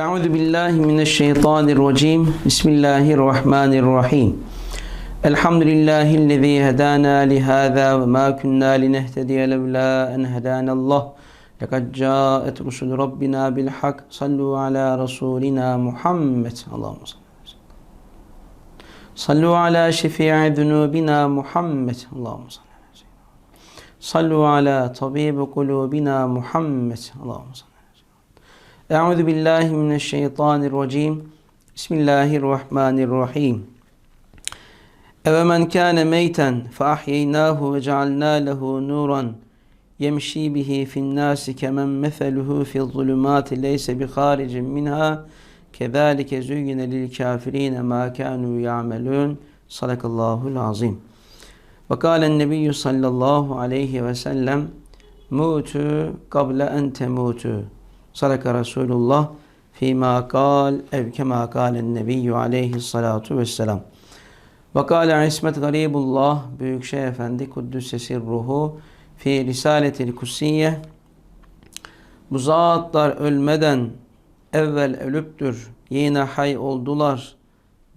Euzu billahi mineşşeytanirracim. Bismillahirrahmanirrahim. Elhamdülillahi'llezî hedana li hâzâ ve mâ kunnâ linehtediye levlâ en hedânallah. Lekad câet rusul rabbina bil hak. Sallu ala rasulina Muhammed. Allahumma sallu ala şefii zunubina Muhammed. Allahumma salli ala seyyidina. Sallu ala tabibi kulubina Muhammed. Allahumma salli Euzu billahi mineşşeytanirracim. Bismillahirrahmanirrahim. Eve men kana meyten fa ahyeynahu ve cealna lehu nuran yemşi bihi fin nasi kemen meseluhu fi zulumati leyse bi haricin minha kezalike züyyine lil kafirine ma kanu ya'melun. Sadakallahu'l azim. Ve kâlen nebiyyü sallallahu aleyhi ve sellem Mutu kable en temutu Sadaka Resulullah fîmâ kâl ev kemâ kâlen nebiyyü aleyhissalâtu vesselam. Ve kâle İsmet Garibullah Büyük Şeyh Efendi Kuddüsesir Ruhu fi Risaletil Kusiye Bu zatlar ölmeden evvel ölüptür. Yine hay oldular.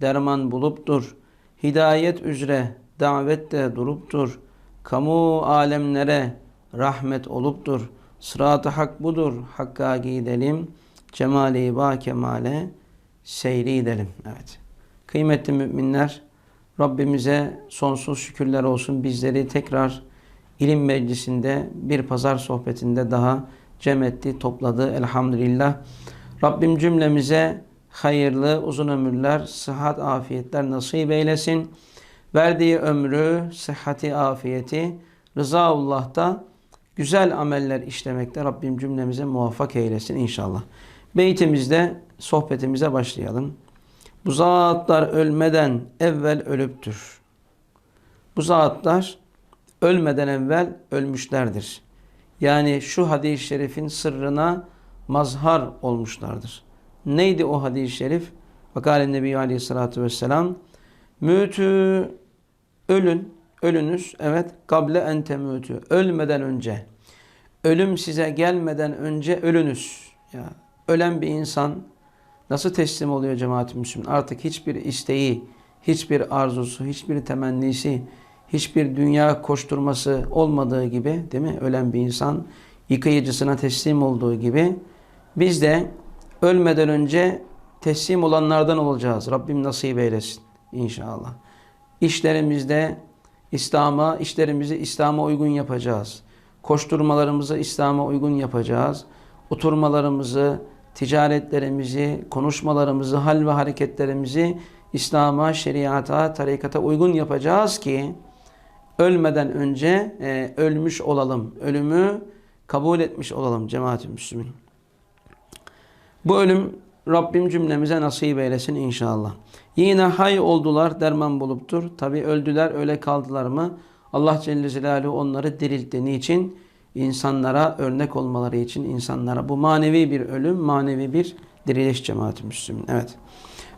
Derman buluptur. Hidayet üzere davette duruptur. Kamu alemlere rahmet oluptur.'' Sırat-ı hak budur. Hakka gidelim. Cemali ba kemale seyri edelim. Evet. Kıymetli müminler, Rabbimize sonsuz şükürler olsun. Bizleri tekrar ilim meclisinde bir pazar sohbetinde daha cem etti, topladı. Elhamdülillah. Rabbim cümlemize hayırlı, uzun ömürler, sıhhat, afiyetler nasip eylesin. Verdiği ömrü, sıhhati, afiyeti, rızaullah'ta güzel ameller işlemekte Rabbim cümlemize muvaffak eylesin inşallah. Beytimizde sohbetimize başlayalım. Bu zatlar ölmeden evvel ölüptür. Bu zatlar ölmeden evvel ölmüşlerdir. Yani şu hadis-i şerifin sırrına mazhar olmuşlardır. Neydi o hadis-i şerif? Vakale Nebi Aleyhisselatü Vesselam Mütü ölün, ölünüz evet kable ente mütü ölmeden önce ölüm size gelmeden önce ölünüz. Ya ölen bir insan Nasıl teslim oluyor cemaat-i? Artık hiçbir isteği, hiçbir arzusu, hiçbir temennisi, hiçbir dünya koşturması olmadığı gibi değil mi? Ölen bir insan yıkayıcısına teslim olduğu gibi biz de ölmeden önce teslim olanlardan olacağız. Rabbim nasip eylesin inşallah. İşlerimizde İslam'a, işlerimizi İslam'a uygun yapacağız. Koşturmalarımızı İslam'a uygun yapacağız. Oturmalarımızı, ticaretlerimizi, konuşmalarımızı, hal ve hareketlerimizi İslam'a, şeriata, tarikata uygun yapacağız ki ölmeden önce e, ölmüş olalım. Ölümü kabul etmiş olalım cemaat-i Müslümin. Bu ölüm Rabbim cümlemize nasip eylesin inşallah. Yine hay oldular derman buluptur. Tabi öldüler öyle kaldılar mı? Allah Celle Celaluhu onları diriltti. Niçin? insanlara örnek olmaları için insanlara bu manevi bir ölüm, manevi bir diriliş cemaati. Evet.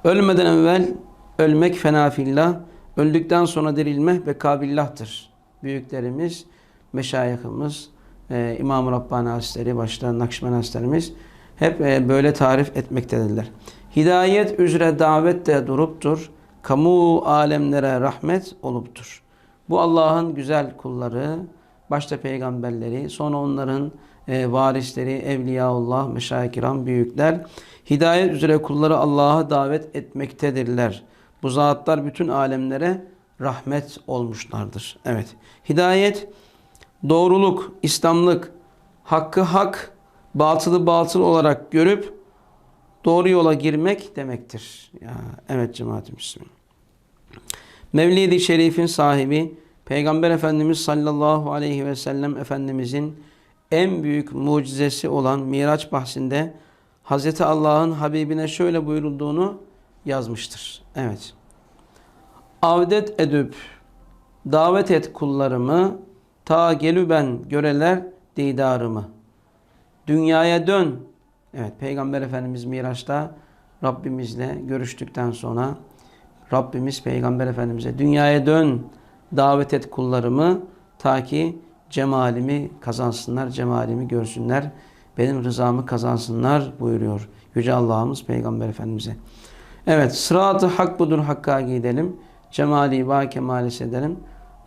Ölmeden evvel ölmek fena fillah, öldükten sonra dirilmek ve kabillahtır. Büyüklerimiz, meşayihimiz, e, İmam-ı Rabbani Hazretleri, başta Nakşimen Hazretlerimiz hep e, böyle tarif etmektedirler. Hidayet üzere davet de duruptur. Kamu alemlere rahmet oluptur. Bu Allah'ın güzel kulları, başta peygamberleri, sonra onların e, varisleri, evliyaullah, meşayih kiram, büyükler, hidayet üzere kulları Allah'a davet etmektedirler. Bu zatlar bütün alemlere rahmet olmuşlardır. Evet. Hidayet, doğruluk, İslamlık, hakkı hak, batılı batıl olarak görüp doğru yola girmek demektir. Ya, evet cemaat-i Müslüman. Mevlid-i Şerif'in sahibi Peygamber Efendimiz sallallahu aleyhi ve sellem Efendimizin en büyük mucizesi olan Miraç bahsinde Hz. Allah'ın Habibine şöyle buyurulduğunu yazmıştır. Evet. Avdet edüp davet et kullarımı ta gelüben göreler didarımı. Dünyaya dön. Evet Peygamber Efendimiz Miraç'ta Rabbimizle görüştükten sonra Rabbimiz Peygamber Efendimiz'e dünyaya dön davet et kullarımı ta ki cemalimi kazansınlar, cemalimi görsünler, benim rızamı kazansınlar buyuruyor. Yüce Allah'ımız Peygamber Efendimiz'e. Evet sıratı hak budur hakka gidelim. Cemali ba kemali edelim.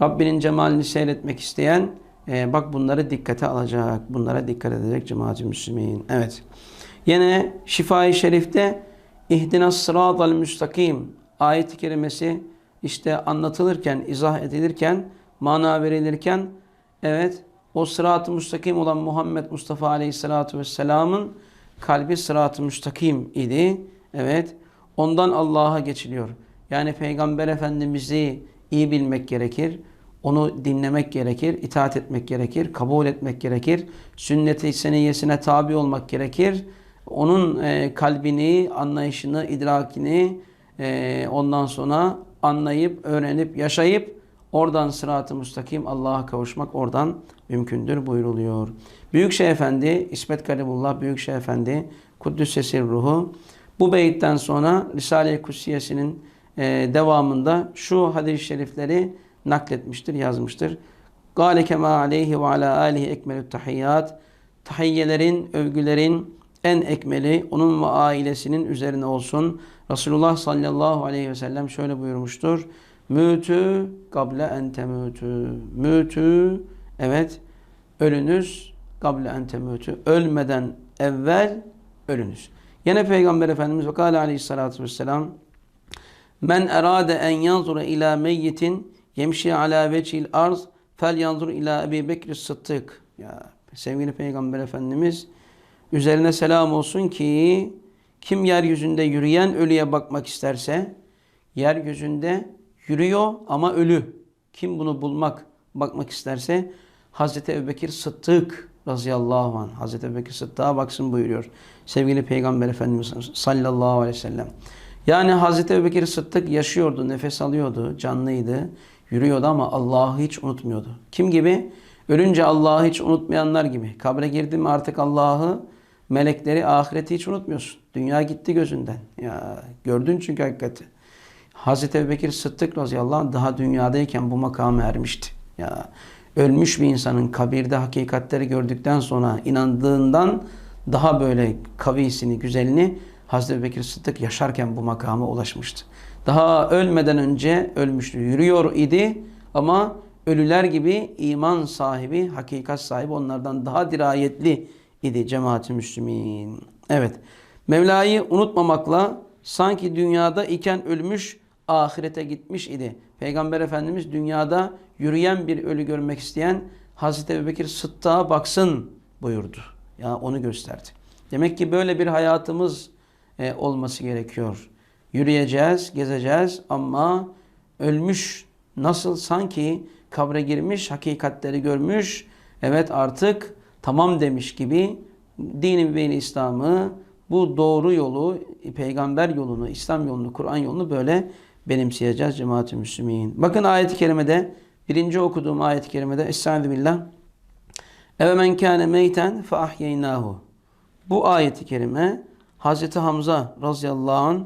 Rabbinin cemalini seyretmek isteyen e, bak bunları dikkate alacak. Bunlara dikkat edecek cemaat-i müslümin. Evet. Yine Şifai Şerif'te İhdina sıratal müstakim ayet-i kerimesi işte anlatılırken, izah edilirken, mana verilirken evet o sırat-ı müstakim olan Muhammed Mustafa Aleyhisselatü Vesselam'ın kalbi sırat-ı müstakim idi. Evet. Ondan Allah'a geçiliyor. Yani Peygamber Efendimiz'i iyi bilmek gerekir. Onu dinlemek gerekir, itaat etmek gerekir, kabul etmek gerekir. Sünnet-i seniyyesine tabi olmak gerekir. Onun e, kalbini, anlayışını, idrakini e, ondan sonra anlayıp, öğrenip, yaşayıp oradan sırat-ı müstakim Allah'a kavuşmak oradan mümkündür buyruluyor. Büyükşeh Efendi, İsmet Garibullah Büyükşeh Efendi, Kuddüs'e ruhu bu beyitten sonra Risale-i Kutsiyesi'nin e, devamında şu hadis-i şerifleri nakletmiştir, yazmıştır. Gale kema aleyhi ve ala alihi ekmelü tahiyyat. Tahiyyelerin, övgülerin en ekmeli onun ve ailesinin üzerine olsun. Resulullah sallallahu aleyhi ve sellem şöyle buyurmuştur. Mütü gable en temütü. Mütü evet ölünüz gable en temütü. Ölmeden evvel ölünüz. Yine Peygamber Efendimiz ve kâle aleyhissalâtu vesselam Men erade en yanzura ila meyyitin yemşi ala vecihil arz fel yanzur ila Ebi Bekir Sıddık. Ya sevgili Peygamber Efendimiz üzerine selam olsun ki kim yeryüzünde yürüyen ölüye bakmak isterse yeryüzünde yürüyor ama ölü. Kim bunu bulmak, bakmak isterse Hazreti Ebubekir Sıddık radıyallahu anh Hazreti Ebubekir Sıddık'a baksın buyuruyor. Sevgili Peygamber Efendimiz sallallahu aleyhi ve sellem. Yani Hazreti Ebubekir Sıddık yaşıyordu, nefes alıyordu, canlıydı, yürüyordu ama Allah'ı hiç unutmuyordu. Kim gibi? Ölünce Allah'ı hiç unutmayanlar gibi. Kabre girdim artık Allah'ı, melekleri, ahireti hiç unutmuyorsun. Dünya gitti gözünden. Ya gördün çünkü hakikati. Hazreti Ebubekir Sıddık radıyallahu anh daha dünyadayken bu makama ermişti. Ya ölmüş bir insanın kabirde hakikatleri gördükten sonra inandığından daha böyle kavisini, güzelini Hazreti Bekir Sıddık yaşarken bu makama ulaşmıştı. Daha ölmeden önce ölmüştü. Yürüyor idi ama ölüler gibi iman sahibi, hakikat sahibi onlardan daha dirayetli idi cemaat-i müslümin. Evet. Mevla'yı unutmamakla sanki dünyada iken ölmüş ahirete gitmiş idi. Peygamber Efendimiz dünyada yürüyen bir ölü görmek isteyen Hazreti Ebubekir Sıddık'a baksın buyurdu. Ya onu gösterdi. Demek ki böyle bir hayatımız e, olması gerekiyor. Yürüyeceğiz, gezeceğiz ama ölmüş nasıl sanki kabre girmiş, hakikatleri görmüş, evet artık tamam demiş gibi dini beyni İslam'ı bu doğru yolu, peygamber yolunu, İslam yolunu, Kur'an yolunu böyle benimseyeceğiz cemaat-i müslümin. Bakın ayet-i kerimede, birinci okuduğum ayet-i kerimede Estaizu billah. Eve men kâne meyten fe ahyeynâhu. Bu ayet-i kerime Hazreti Hamza radıyallahu anh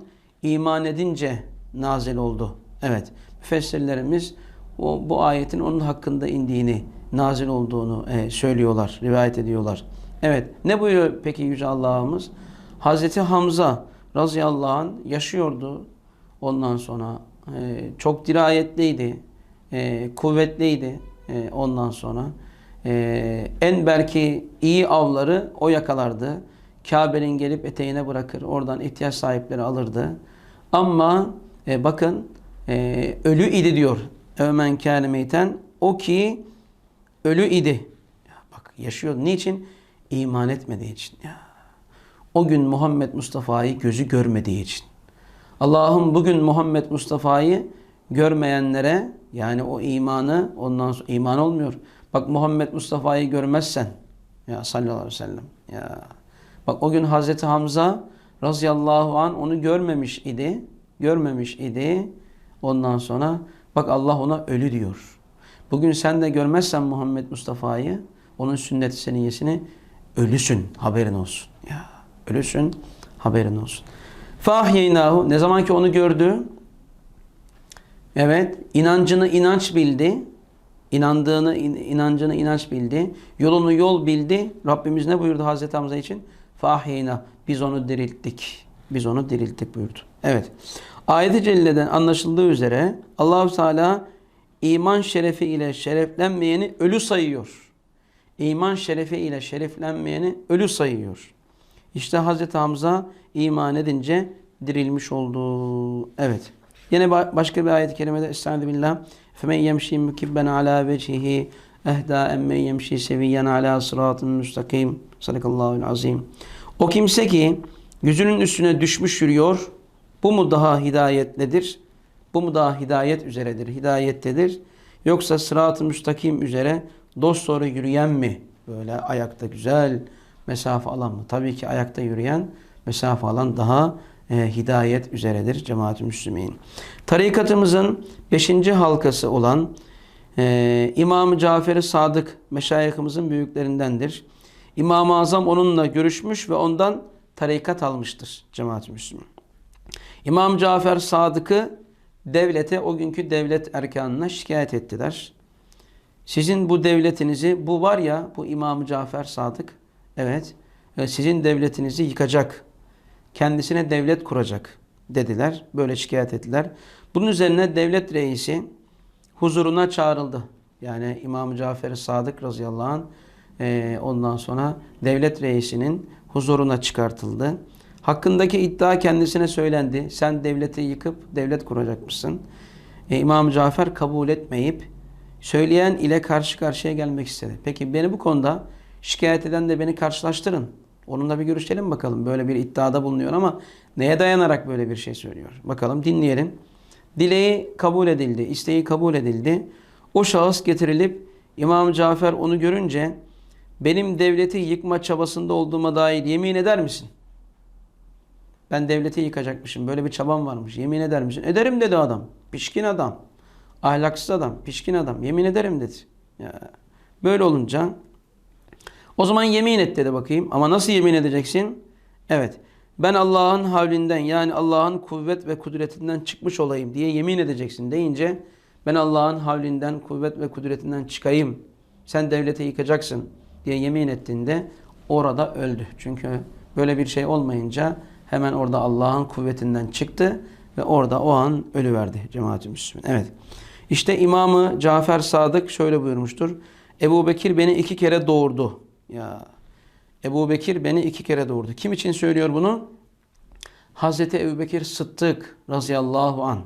iman edince nazil oldu. Evet. Müfessirlerimiz o, bu ayetin onun hakkında indiğini, nazil olduğunu e, söylüyorlar, rivayet ediyorlar. Evet. Ne buyuruyor peki Yüce Allah'ımız? Hazreti Hamza radıyallahu anh yaşıyordu. Ondan sonra e, çok dirayetliydi, e, kuvvetliydi e, ondan sonra. E, en belki iyi avları o yakalardı. Kabe'nin gelip eteğine bırakır. Oradan ihtiyaç sahipleri alırdı. Ama e, bakın e, ölü idi diyor. Ömen kâne. O ki ölü idi. Ya bak yaşıyor. Niçin? İman etmediği için. Ya. O gün Muhammed Mustafa'yı gözü görmediği için. Allah'ım bugün Muhammed Mustafa'yı görmeyenlere yani o imanı ondan sonra iman olmuyor. Bak Muhammed Mustafa'yı görmezsen ya sallallahu aleyhi ve sellem ya Bak o gün Hazreti Hamza radıyallahu an onu görmemiş idi. Görmemiş idi. Ondan sonra bak Allah ona ölü diyor. Bugün sen de görmezsen Muhammed Mustafa'yı, onun sünnet-i seniyesini ölüsün haberin olsun. Ya ölüsün haberin olsun. Fahyeynahu ne zaman ki onu gördü Evet, inancını inanç bildi. İnandığını, inancını inanç bildi. Yolunu yol bildi. Rabbimiz ne buyurdu Hazreti Hamza için? fahyeyna biz onu dirilttik. Biz onu dirilttik buyurdu. Evet. Ayet-i Celle'den anlaşıldığı üzere Allahu Teala iman şerefi ile şereflenmeyeni ölü sayıyor. İman şerefi ile şereflenmeyeni ölü sayıyor. İşte Hazreti Hamza iman edince dirilmiş oldu. Evet. Yine ba- başka bir ayet-i kerimede Estaizu billah. فَمَنْ يَمْشِي مُكِبَّنْ عَلَى وَجْهِهِ اَهْدَى اَمَّنْ يَمْشِي سَوِيًّا عَلَى صِرَاطٍ مُسْتَقِيمٍ Sadakallahu azim. O kimse ki yüzünün üstüne düşmüş yürüyor. Bu mu daha hidayetlidir? Bu mu daha hidayet üzeredir? Hidayettedir. Yoksa sırat-ı müstakim üzere dost doğru yürüyen mi? Böyle ayakta güzel mesafe alan mı? Tabii ki ayakta yürüyen mesafe alan daha e, hidayet üzeredir cemaat-ü müslümin. Tarikatımızın 5. halkası olan e, İmam-ı Cafer-i Sadık meşayihimizin büyüklerindendir. İmam-ı Azam onunla görüşmüş ve ondan tarikat almıştır cemaat-ü müslümin. İmam Cafer Sadık'ı devlete, o günkü devlet erkanına şikayet ettiler. Sizin bu devletinizi, bu var ya, bu İmam Cafer Sadık, evet, e, sizin devletinizi yıkacak, kendisine devlet kuracak dediler. Böyle şikayet ettiler. Bunun üzerine devlet reisi huzuruna çağrıldı. Yani İmam Cafer Sadık radıyallahu anh e, ondan sonra devlet reisinin huzuruna çıkartıldı. Hakkındaki iddia kendisine söylendi. Sen devleti yıkıp devlet kuracakmışsın. E, İmam Cafer kabul etmeyip söyleyen ile karşı karşıya gelmek istedi. Peki beni bu konuda şikayet eden de beni karşılaştırın. Onunla bir görüşelim bakalım. Böyle bir iddiada bulunuyor ama neye dayanarak böyle bir şey söylüyor? Bakalım dinleyelim. Dileği kabul edildi, isteği kabul edildi. O şahıs getirilip İmam Cafer onu görünce benim devleti yıkma çabasında olduğuma dair yemin eder misin? Ben devleti yıkacakmışım. Böyle bir çabam varmış. Yemin eder misin? Ederim dedi adam. Pişkin adam. Ahlaksız adam. Pişkin adam. Yemin ederim dedi. Ya, böyle olunca o zaman yemin et dedi bakayım. Ama nasıl yemin edeceksin? Evet. Ben Allah'ın havlinden yani Allah'ın kuvvet ve kudretinden çıkmış olayım diye yemin edeceksin deyince ben Allah'ın havlinden, kuvvet ve kudretinden çıkayım. Sen devleti yıkacaksın diye yemin ettiğinde orada öldü. Çünkü böyle bir şey olmayınca hemen orada Allah'ın kuvvetinden çıktı ve orada o an ölüverdi cemaat-i Müslümin. Evet. İşte İmamı Cafer Sadık şöyle buyurmuştur. Ebu Bekir beni iki kere doğurdu. Ya Ebu Bekir beni iki kere doğurdu. Kim için söylüyor bunu? Hazreti Ebu Bekir Sıddık razıyallahu an.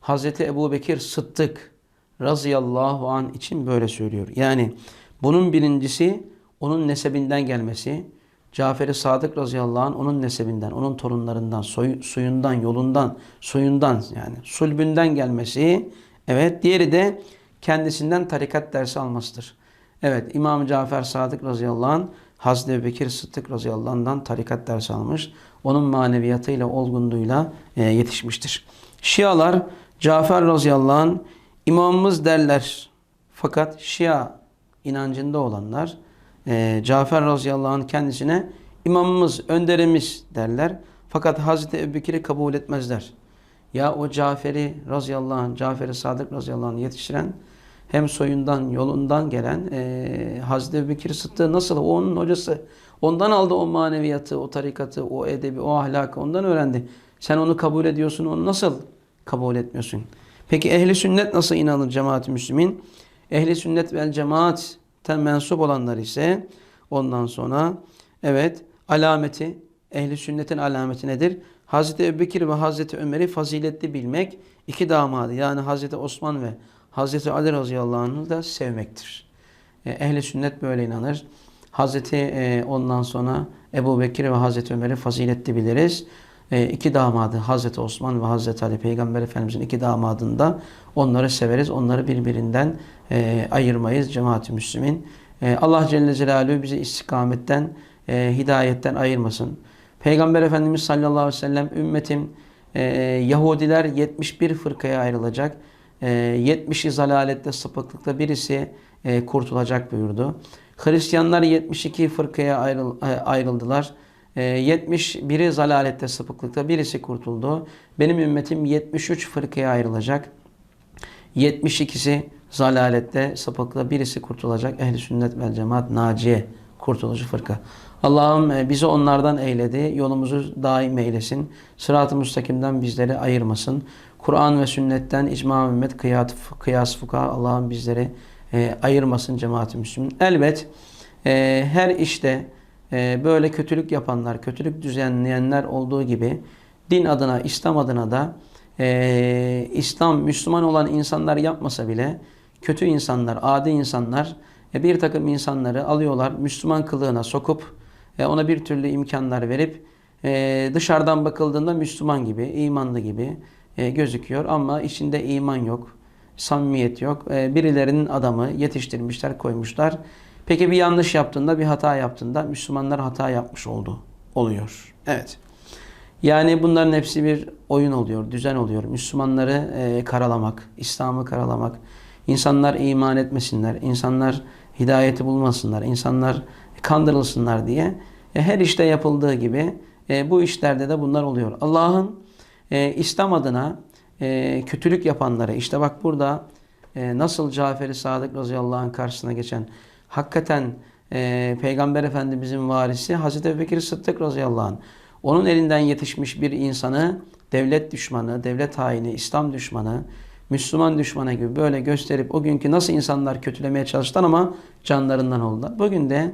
Hazreti Ebu Bekir Sıddık razıyallahu an için böyle söylüyor. Yani bunun birincisi onun nesebinden gelmesi. Cafer-i Sadık radıyallahu anh onun nesebinden, onun torunlarından, soy, suyundan, yolundan, suyundan yani sulbünden gelmesi. Evet, diğeri de kendisinden tarikat dersi almasıdır. Evet, İmam Cafer Sadık radıyallahu anh Hazreti Bekir Sıddık radıyallahu anh'dan tarikat dersi almış. Onun maneviyatıyla, olgunluğuyla e, yetişmiştir. Şialar Cafer radıyallahu anh imamımız derler. Fakat Şia inancında olanlar e, Cafer radıyallahu anh kendisine imamımız, önderimiz derler. Fakat Hazreti Ebubekir'i kabul etmezler. Ya o Cafer'i radıyallahu anh, Cafer-i Sadık radıyallahu anh yetiştiren hem soyundan, yolundan gelen e, Hazreti Ebubekir Sıddık nasıl? O onun hocası. Ondan aldı o maneviyatı, o tarikatı, o edebi, o ahlakı ondan öğrendi. Sen onu kabul ediyorsun, onu nasıl kabul etmiyorsun? Peki ehli sünnet nasıl inanır cemaat-i müslümin? Ehli sünnet vel cemaatten mensup olanlar ise ondan sonra evet alameti, ehli sünnetin alameti nedir? Hazreti Ebubekir ve Hazreti Ömer'i faziletli bilmek, iki damadı yani Hazreti Osman ve Hazreti Ali radıyallahu anh'ı da sevmektir. E, ehli sünnet böyle inanır. Hazreti e, ondan sonra Ebu Bekir ve Hazreti Ömer'i faziletli biliriz. E, iki damadı Hazreti Osman ve Hazreti Ali Peygamber Efendimizin iki damadında onları severiz. Onları birbirinden e, ayırmayız cemaat-i. E, Allah Celle Celaluhu bizi istikametten, e, hidayetten ayırmasın. Peygamber Efendimiz sallallahu aleyhi ve sellem ümmetim e, Yahudiler 71 fırkaya ayrılacak. E, 70'i zalalette sapıklıkta birisi e, kurtulacak buyurdu. Hristiyanlar 72 fırkaya ayrıl, ayrıldılar. E, 71'i zalalette sapıklıkta birisi kurtuldu. Benim ümmetim 73 fırkaya ayrılacak. 72'si zalalette sapıklıkta birisi kurtulacak. Ehli sünnet vel cemaat naciye kurtulucu fırka. Allah'ım e, bizi onlardan eyledi. Yolumuzu daim eylesin. Sırat-ı müstakimden bizleri ayırmasın. Kur'an ve sünnetten icma ümmet kıyas, kıyas fuka Allah'ım bizleri e, ayırmasın cemaat-i Müslümin. Elbet e, her işte e, böyle kötülük yapanlar, kötülük düzenleyenler olduğu gibi din adına, İslam adına da e, İslam, Müslüman olan insanlar yapmasa bile kötü insanlar, adi insanlar e, bir takım insanları alıyorlar, Müslüman kılığına sokup e, ona bir türlü imkanlar verip e, dışarıdan bakıldığında Müslüman gibi, imanlı gibi gözüküyor ama içinde iman yok, samimiyet yok. Birilerinin adamı yetiştirmişler, koymuşlar. Peki bir yanlış yaptığında, bir hata yaptığında Müslümanlar hata yapmış oldu, oluyor. Evet. Yani bunların hepsi bir oyun oluyor, düzen oluyor. Müslümanları karalamak, İslam'ı karalamak. İnsanlar iman etmesinler, insanlar hidayeti bulmasınlar, insanlar kandırılsınlar diye e, her işte yapıldığı gibi e, bu işlerde de bunlar oluyor. Allah'ın e, İslam adına e, kötülük yapanları, işte bak burada e, nasıl Cafer-i Sadık radıyallahu anh karşısına geçen hakikaten e, Peygamber Efendimizin varisi Hazreti Ebubekir Sıddık radıyallahu anh. Onun elinden yetişmiş bir insanı devlet düşmanı, devlet haini, İslam düşmanı, Müslüman düşmanı gibi böyle gösterip o günkü nasıl insanlar kötülemeye çalıştılar ama canlarından oldular. Bugün de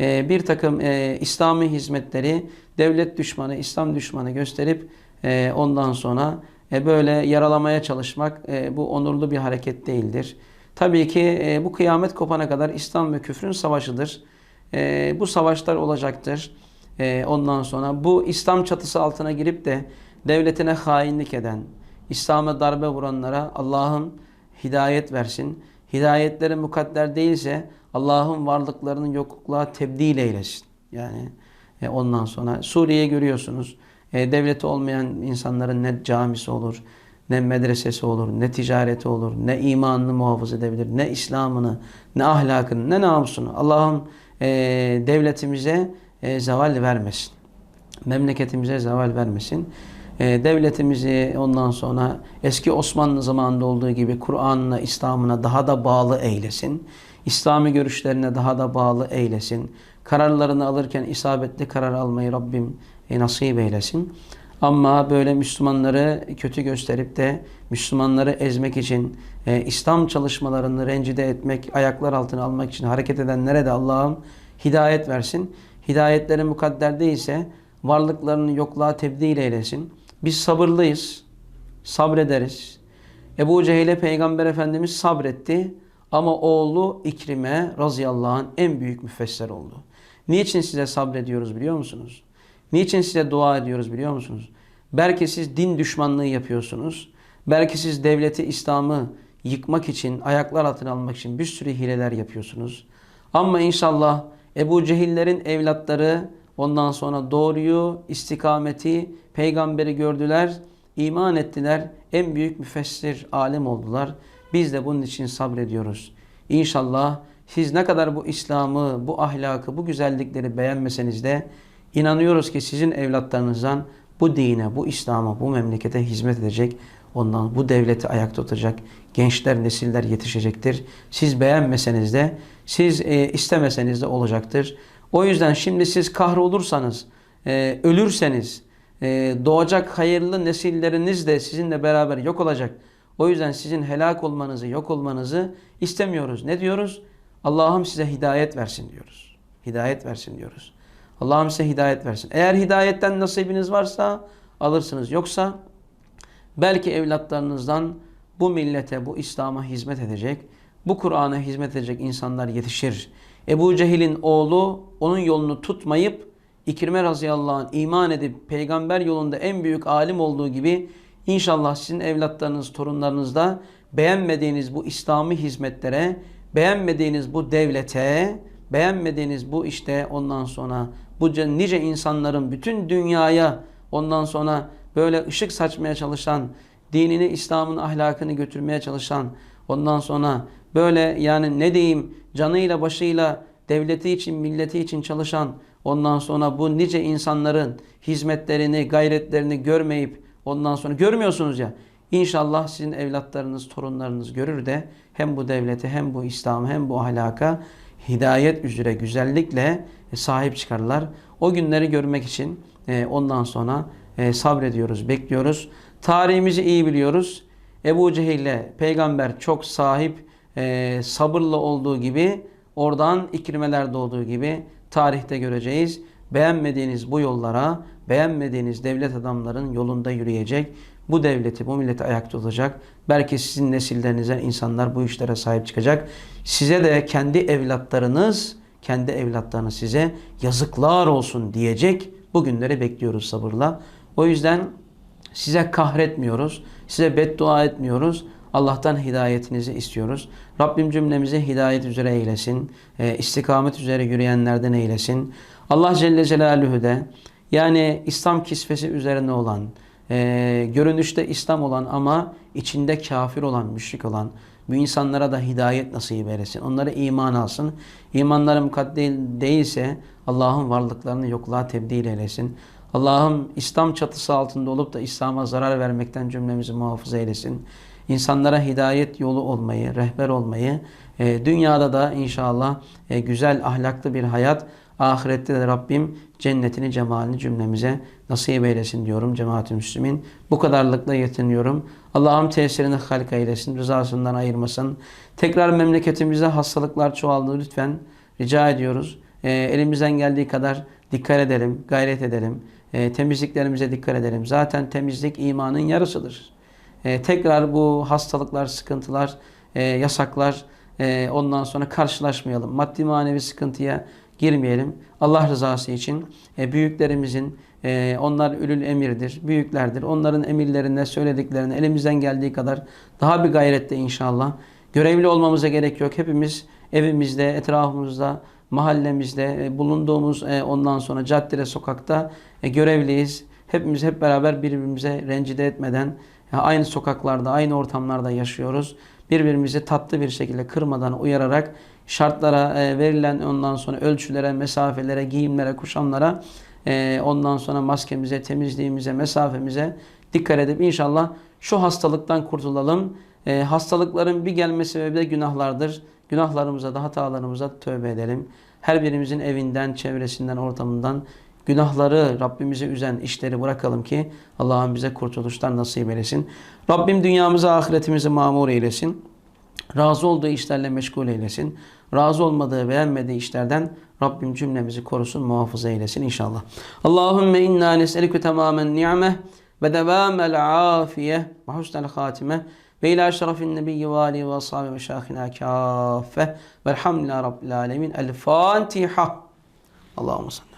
e, bir takım e, İslami hizmetleri devlet düşmanı, İslam düşmanı gösterip e, ondan sonra e, böyle yaralamaya çalışmak e, bu onurlu bir hareket değildir. Tabii ki e, bu kıyamet kopana kadar İslam ve küfrün savaşıdır. E, bu savaşlar olacaktır. E, ondan sonra bu İslam çatısı altına girip de devletine hainlik eden, İslam'a darbe vuranlara Allah'ım hidayet versin. Hidayetleri mukadder değilse Allah'ın varlıklarının yoklukluğa tebdil eylesin. Yani e, ondan sonra Suriye'yi görüyorsunuz. E, devleti olmayan insanların ne camisi olur, ne medresesi olur, ne ticareti olur, ne imanını muhafaza edebilir, ne İslam'ını, ne ahlakını, ne namusunu. Allah'ım e, devletimize e, zeval vermesin. Memleketimize zeval vermesin. E, devletimizi ondan sonra eski Osmanlı zamanında olduğu gibi Kur'an'ına, İslam'ına daha da bağlı eylesin. İslami görüşlerine daha da bağlı eylesin. Kararlarını alırken isabetli karar almayı Rabbim e, nasip eylesin. Ama böyle Müslümanları kötü gösterip de Müslümanları ezmek için, e, İslam çalışmalarını rencide etmek, ayaklar altına almak için hareket edenlere de Allah'ım hidayet versin. Hidayetleri mukadder değilse varlıklarını yokluğa tebdil eylesin. Biz sabırlıyız, sabrederiz. Ebu Cehil'e Peygamber Efendimiz sabretti ama oğlu İkrime razıyallahu anh en büyük müfesser oldu. Niçin size sabrediyoruz biliyor musunuz? Niçin size dua ediyoruz biliyor musunuz? Belki siz din düşmanlığı yapıyorsunuz. Belki siz devleti, İslam'ı yıkmak için, ayaklar altına almak için bir sürü hileler yapıyorsunuz. Ama inşallah Ebu Cehillerin evlatları ondan sonra doğruyu, istikameti, peygamberi gördüler, iman ettiler. En büyük müfessir, alim oldular. Biz de bunun için sabrediyoruz. İnşallah siz ne kadar bu İslam'ı, bu ahlakı, bu güzellikleri beğenmeseniz de inanıyoruz ki sizin evlatlarınızdan bu dine, bu İslam'a, bu memlekete hizmet edecek, ondan bu devleti ayakta tutacak gençler, nesiller yetişecektir. Siz beğenmeseniz de, siz e, istemeseniz de olacaktır. O yüzden şimdi siz kahrolursanız, e, ölürseniz, e, doğacak hayırlı nesilleriniz de sizinle beraber yok olacak. O yüzden sizin helak olmanızı, yok olmanızı istemiyoruz. Ne diyoruz? Allah'ım size hidayet versin diyoruz. Hidayet versin diyoruz. Allah'ım size hidayet versin. Eğer hidayetten nasibiniz varsa alırsınız. Yoksa belki evlatlarınızdan bu millete, bu İslam'a hizmet edecek, bu Kur'an'a hizmet edecek insanlar yetişir. Ebu Cehil'in oğlu onun yolunu tutmayıp İkrime radıyallahu anh iman edip peygamber yolunda en büyük alim olduğu gibi inşallah sizin evlatlarınız, torunlarınız da beğenmediğiniz bu İslami hizmetlere, beğenmediğiniz bu devlete, beğenmediğiniz bu işte ondan sonra bu nice insanların bütün dünyaya ondan sonra böyle ışık saçmaya çalışan, dinini, İslam'ın ahlakını götürmeye çalışan, ondan sonra böyle yani ne diyeyim canıyla başıyla devleti için, milleti için çalışan, ondan sonra bu nice insanların hizmetlerini, gayretlerini görmeyip ondan sonra görmüyorsunuz ya. İnşallah sizin evlatlarınız, torunlarınız görür de hem bu devlete hem bu İslam'a hem bu ahlaka hidayet üzere güzellikle e, sahip çıkarlar. O günleri görmek için e, ondan sonra e, sabrediyoruz, bekliyoruz. Tarihimizi iyi biliyoruz. Ebu Cehil'le peygamber çok sahip, e, sabırlı olduğu gibi oradan ikrimeler doğduğu gibi tarihte göreceğiz. Beğenmediğiniz bu yollara, beğenmediğiniz devlet adamların yolunda yürüyecek. Bu devleti, bu milleti ayakta tutacak. Belki sizin nesillerinize insanlar bu işlere sahip çıkacak. Size de kendi evlatlarınız, kendi evlatlarınız size yazıklar olsun diyecek. Bu günleri bekliyoruz sabırla. O yüzden size kahretmiyoruz. Size beddua etmiyoruz. Allah'tan hidayetinizi istiyoruz. Rabbim cümlemizi hidayet üzere eylesin. E, istikamet üzere yürüyenlerden eylesin. Allah Celle Celaluhu de yani İslam kisvesi üzerine olan, e, görünüşte İslam olan ama içinde kafir olan, müşrik olan bu insanlara da hidayet nasip eylesin. Onları iman alsın. İmanları mukaddes değilse Allah'ın varlıklarını yokluğa tebdil eylesin. Allah'ım İslam çatısı altında olup da İslam'a zarar vermekten cümlemizi muhafaza eylesin. İnsanlara hidayet yolu olmayı, rehber olmayı, e, dünyada da inşallah e, güzel ahlaklı bir hayat, ahirette de Rabbim cennetini, cemalini cümlemize nasip eylesin diyorum cemaat-i müslümin. Bu kadarlıkla yetiniyorum. Allah'ım tesirini halka eylesin, rızasından ayırmasın. Tekrar memleketimizde hastalıklar çoğaldı lütfen rica ediyoruz. E, elimizden geldiği kadar dikkat edelim, gayret edelim. E, temizliklerimize dikkat edelim. Zaten temizlik imanın yarısıdır. E, tekrar bu hastalıklar, sıkıntılar, e, yasaklar e, ondan sonra karşılaşmayalım. Maddi manevi sıkıntıya girmeyelim. Allah rızası için e, büyüklerimizin onlar ülül emirdir, büyüklerdir. Onların emirlerine, söylediklerine elimizden geldiği kadar daha bir gayrette inşallah. Görevli olmamıza gerek yok. Hepimiz evimizde, etrafımızda, mahallemizde, bulunduğumuz ondan sonra caddede, sokakta görevliyiz. Hepimiz hep beraber birbirimize rencide etmeden e, aynı sokaklarda, aynı ortamlarda yaşıyoruz. Birbirimizi tatlı bir şekilde kırmadan, uyararak şartlara e, verilen ondan sonra ölçülere, mesafelere, giyimlere, kuşamlara e, ondan sonra maskemize, temizliğimize, mesafemize dikkat edip inşallah şu hastalıktan kurtulalım. E, hastalıkların bir gelme sebebi de günahlardır. Günahlarımıza da hatalarımıza da tövbe edelim. Her birimizin evinden, çevresinden, ortamından günahları, Rabbimizi üzen işleri bırakalım ki Allah'ım bize kurtuluşlar nasip eylesin. Rabbim dünyamızı, ahiretimizi mamur eylesin. Razı olduğu işlerle meşgul eylesin. Razı olmadığı, beğenmediği işlerden Rabbim cümlemizi korusun, muhafaza eylesin inşallah. Allahümme inna nes'elikü tamamen ni'meh ve devamel afiye ve husnel hatime ve ila şerefin nebiyyi ve alihi ve ashabi ve şahina kâffe velhamdülillah rabbil alemin. El Fatiha. Allahümme salli.